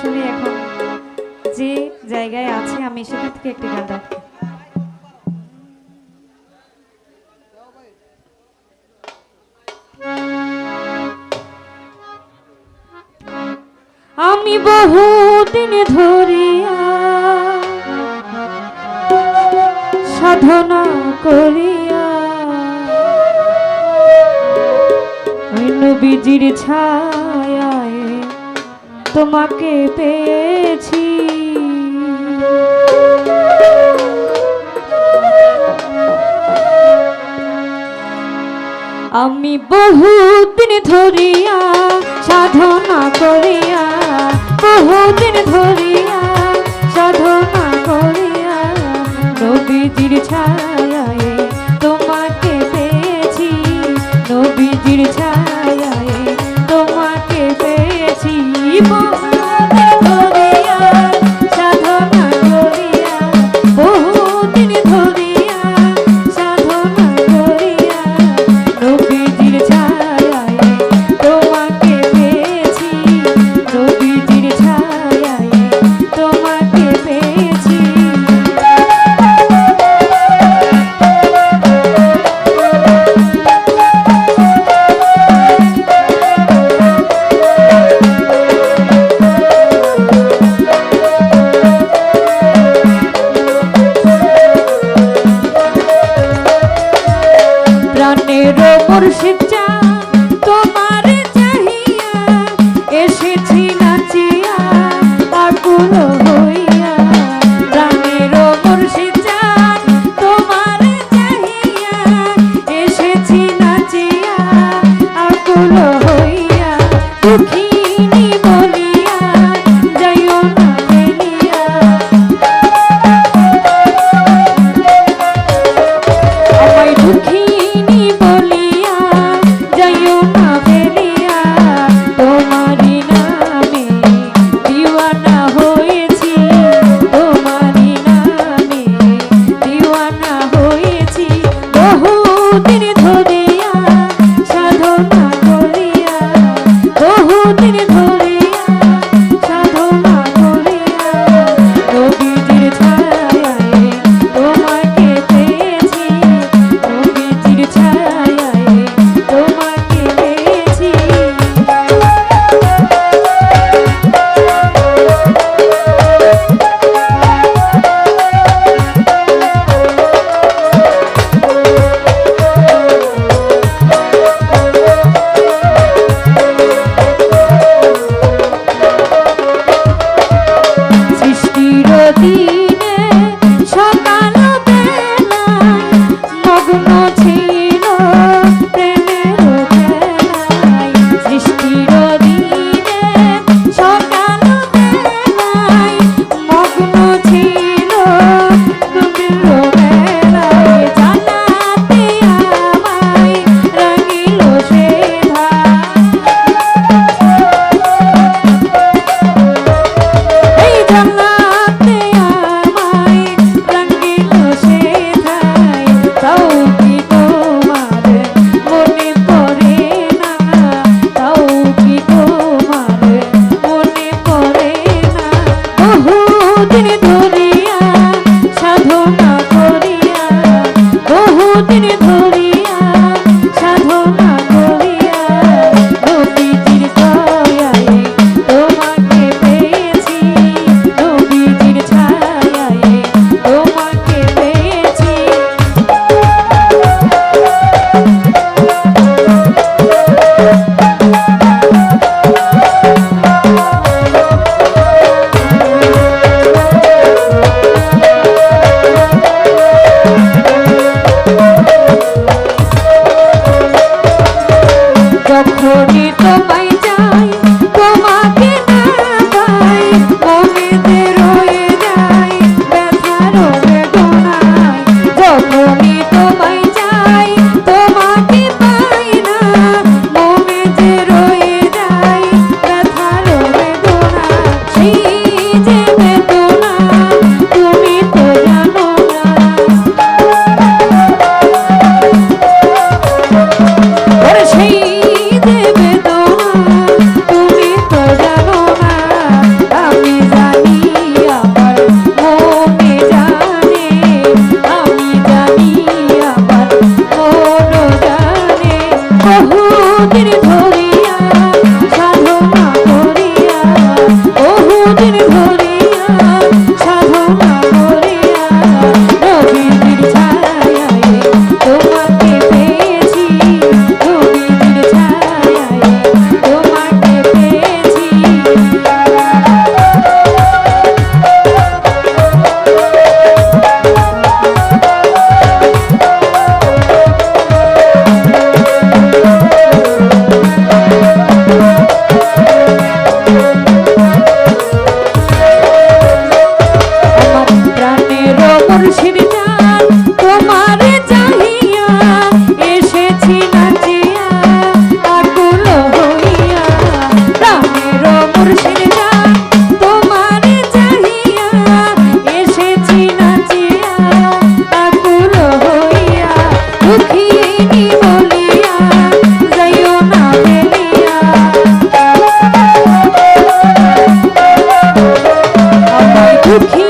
আসলে এখন। যে জায়গায় আছে আমি সেখান থেকে একটি গান রাখি। আমি বহুদিন ধরিয়া সাধনা করিয়া নবীজির ছা তোমাকে পেয়েছি। আমি বহুদিন ধরিয়া সাধনা করিয়া বহুদিন ধরিয়া সাধনা করিয়া রবিজির ছাড়া Okay.